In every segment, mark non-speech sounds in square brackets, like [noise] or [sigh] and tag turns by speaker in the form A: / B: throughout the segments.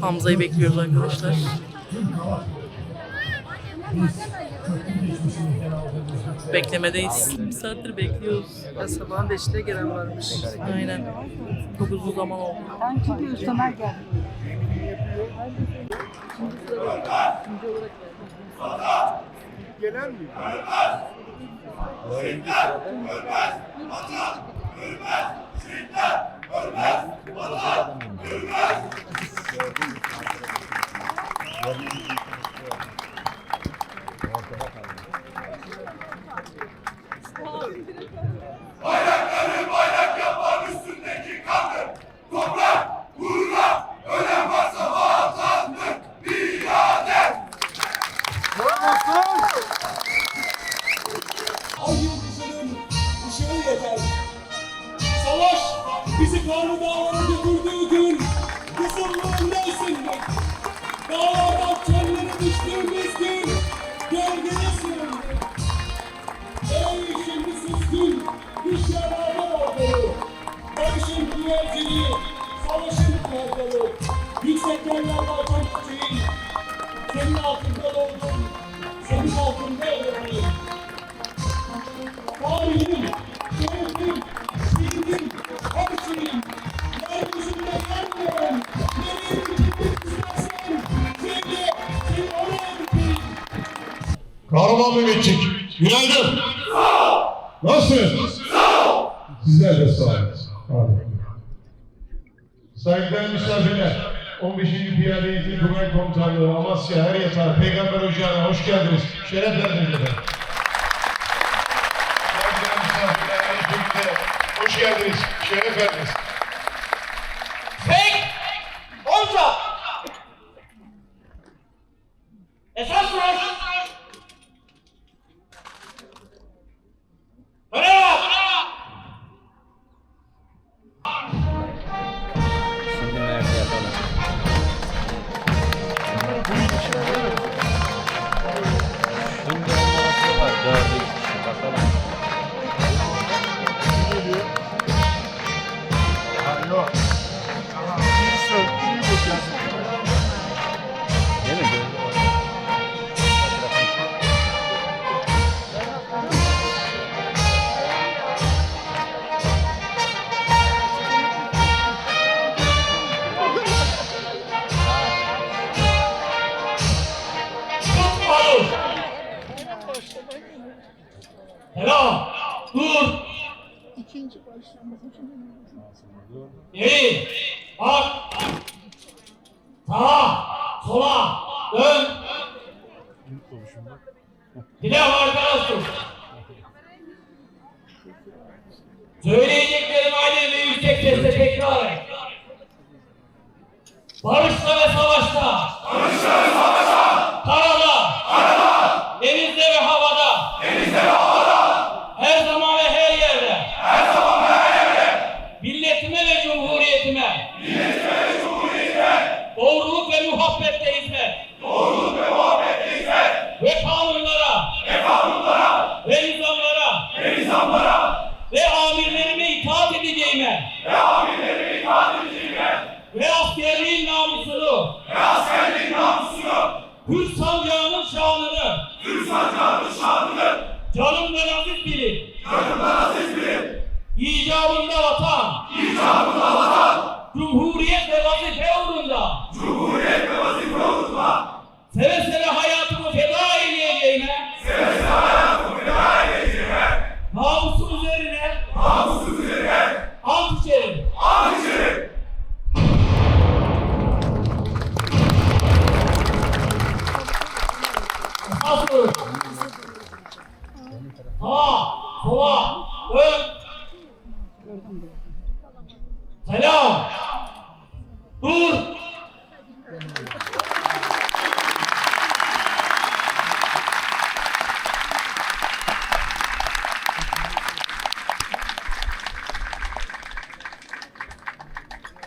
A: Hamza'yı bekliyoruz arkadaşlar. Beklemedeyiz. Bir saattir bekliyoruz.
B: Ya sabahın 5'te gelen varmış.
A: Aynen. Çok uzun zaman oldu.
C: Ben gidiyoruz Ömer geldi.
D: Gelen mi?
E: Gördüğünüz gibi. Gördüğünüz gibi.
F: Kahraman Mehmetçik, günaydın. Nasılsınız? Sizler de sağ olun. Saygıdeğer misafirler, 15. Piyade Eğitim Tugay Komutanlığı, Amasya, Her Yatağı, Peygamber Ocağı'na hoş geldiniz. Şeref verdiniz efendim. Saygıdeğer misafirler, hoş geldiniz. Şeref verdiniz.
E: Tek, Geri. Bak. Sağa. Sola. Dön. Pilav arkadaşım. Söyleyeceklerim aynı ve yüksek sesle tekrar et. Barışta ve savaşta. Barışta ve Cumhuriyet ve vazife uğrunda. Cumhuriyet ve vazife uğrunda. Seve seve hayatımı feda edeceğime. Seve seve hayatımı feda edeceğime. Namusum üzerine. Namusum üzerine. Ant içerim. Ant içerim. Nasıl? Sağa, sola, ön. Selam. Dur.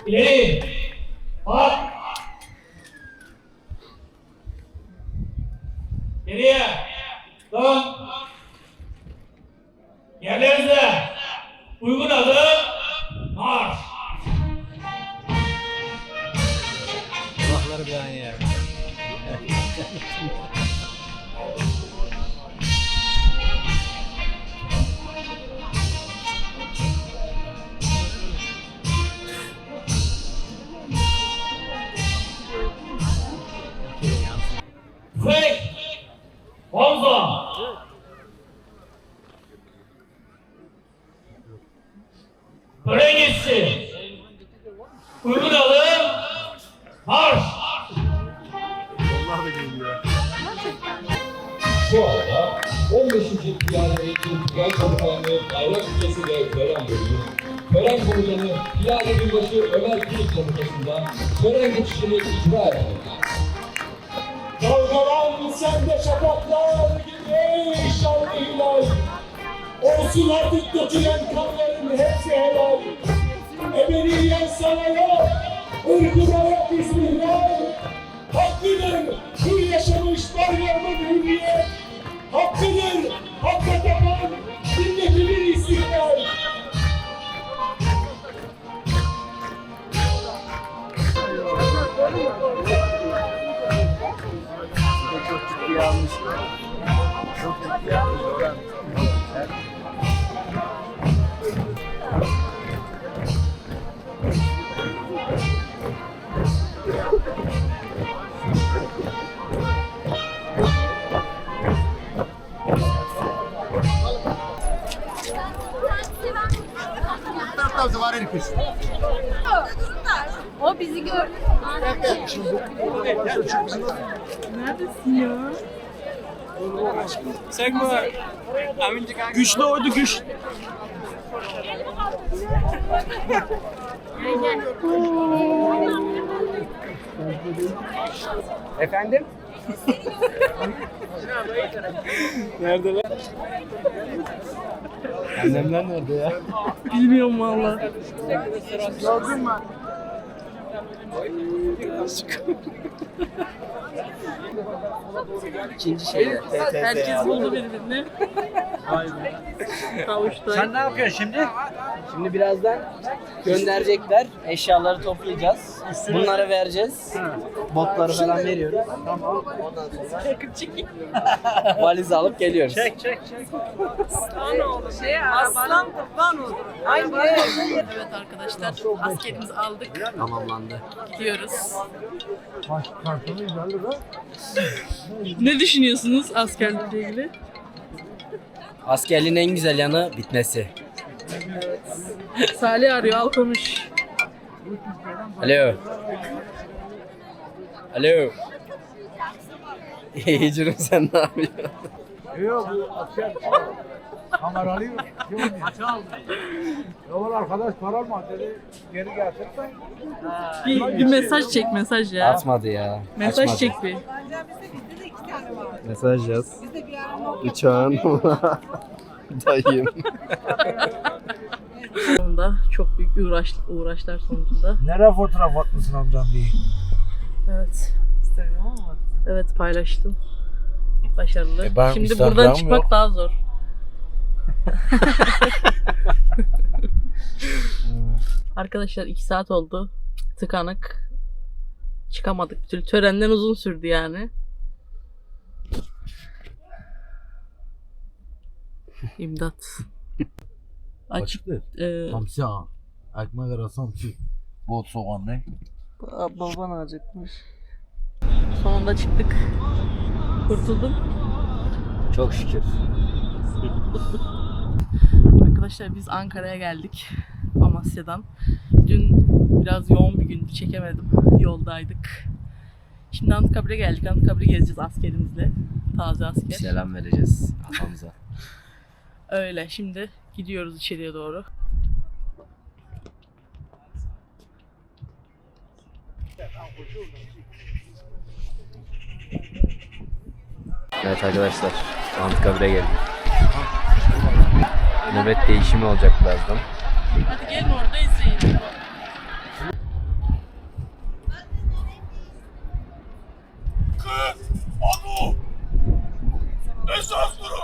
E: İleri. Bak. Geriye. Dön. Yerlerinize. Uygun adım. Marş.
G: harbiden ya.
C: Bayrak Ülkesi ve Tören Bölümü, Tören Komutanı Piyade Binbaşı Ömer Kılıç Komutası'ndan tören geçişini icra edilir.
D: Dalgalan sende şafaklar gibi şanlı hilal. Olsun artık dökülen kanların hepsi helal. Ebediyen sana yok Irkına yok bismillah Hakkıdır hür yaşamış bayrağımın hürriyet
H: O bizi gördü.
B: Güçlü oydu güç. Efendim? Neredeler? Annemler nerede ya?
A: Bilmiyorum valla.
B: Gördün mü? Birazcık. İkinci şeyde.
A: Herkes buldu birbirini. Kavuştu.
I: Sen ne yapıyorsun şimdi? Şimdi birazdan gönderecekler. Eşyaları toplayacağız. Bunlara vereceğiz. Botları falan veriyoruz. Tamam. Valizi alıp geliyoruz.
B: Çek çek çek.
A: Aslan kurban olur. Evet arkadaşlar askerimizi aldık.
I: Tamamlandı.
A: Gidiyoruz. Ne düşünüyorsunuz askerlikle ilgili?
I: Askerliğin en güzel yanı bitmesi.
A: Salih arıyor al konuş.
I: Alo. Alo. İyi canım sen ne yapıyorsun?
D: Yok bu asker kameralıyım. Kaça aldım. Yok arkadaş para alma dedi. Geri getirsen.
A: Bir, bir mesaj çek mesaj ya.
I: Atmadı ya.
A: Mesaj
I: Açmadı.
A: çek bir.
G: Mesaj yaz. Uçağın [laughs] dayım.
A: Sonunda çok büyük uğraş, uğraşlar sonucunda.
D: Nereye fotoğraf atmışsın amcam diye.
A: Evet. Evet paylaştım. Başarılı.
G: E ben
A: Şimdi buradan çıkmak
G: yok.
A: daha zor. Arkadaşlar iki saat oldu. Tıkanık. Çıkamadık bir türlü. Törenden uzun sürdü yani. İmdat. [laughs] Açık. e,
D: Hamsi ha. Ekmek arası hamsi. Bol soğan ne?
A: baban acıkmış. Sonunda çıktık. Kurtuldum.
I: Çok şükür. [laughs]
A: Arkadaşlar biz Ankara'ya geldik. [laughs] Amasya'dan. Dün biraz yoğun bir gündü. Çekemedim. Yoldaydık. Şimdi Anıtkabir'e geldik. Anıtkabir'i gezeceğiz askerimizle. Taze asker.
I: Selam vereceğiz kafamıza. [laughs]
A: Öyle. Şimdi gidiyoruz içeriye doğru.
G: Evet arkadaşlar. Anıtkabir'e geldik. Nöbet değişimi olacak birazdan.
A: Hadi gelin orada izleyin.
D: Esas durun.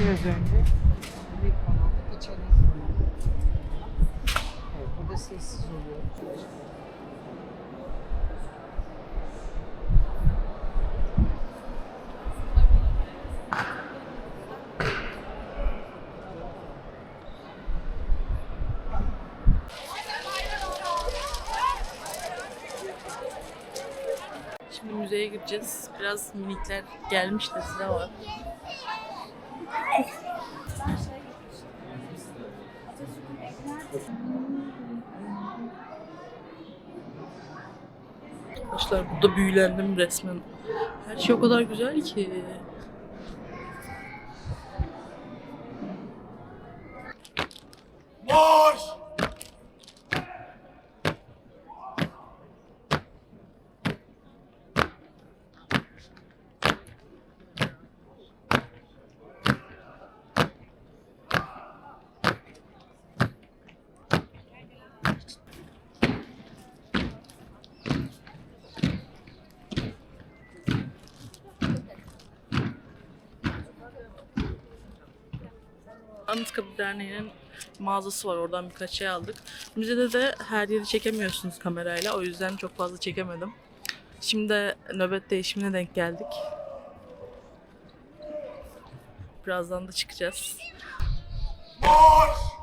H: Biraz önce mikrofonla içeri. Evet, burada sessiz oluyor.
A: Müzeye gireceğiz. Biraz minikler gelmiş de sıra var. Arkadaşlar burada büyülendim resmen. Her şey o kadar güzel ki. Anıtkabir Derneği'nin mağazası var. Oradan birkaç şey aldık. Müzede de her yeri çekemiyorsunuz kamerayla. O yüzden çok fazla çekemedim. Şimdi de nöbet değişimine denk geldik. Birazdan da çıkacağız.
F: Marş!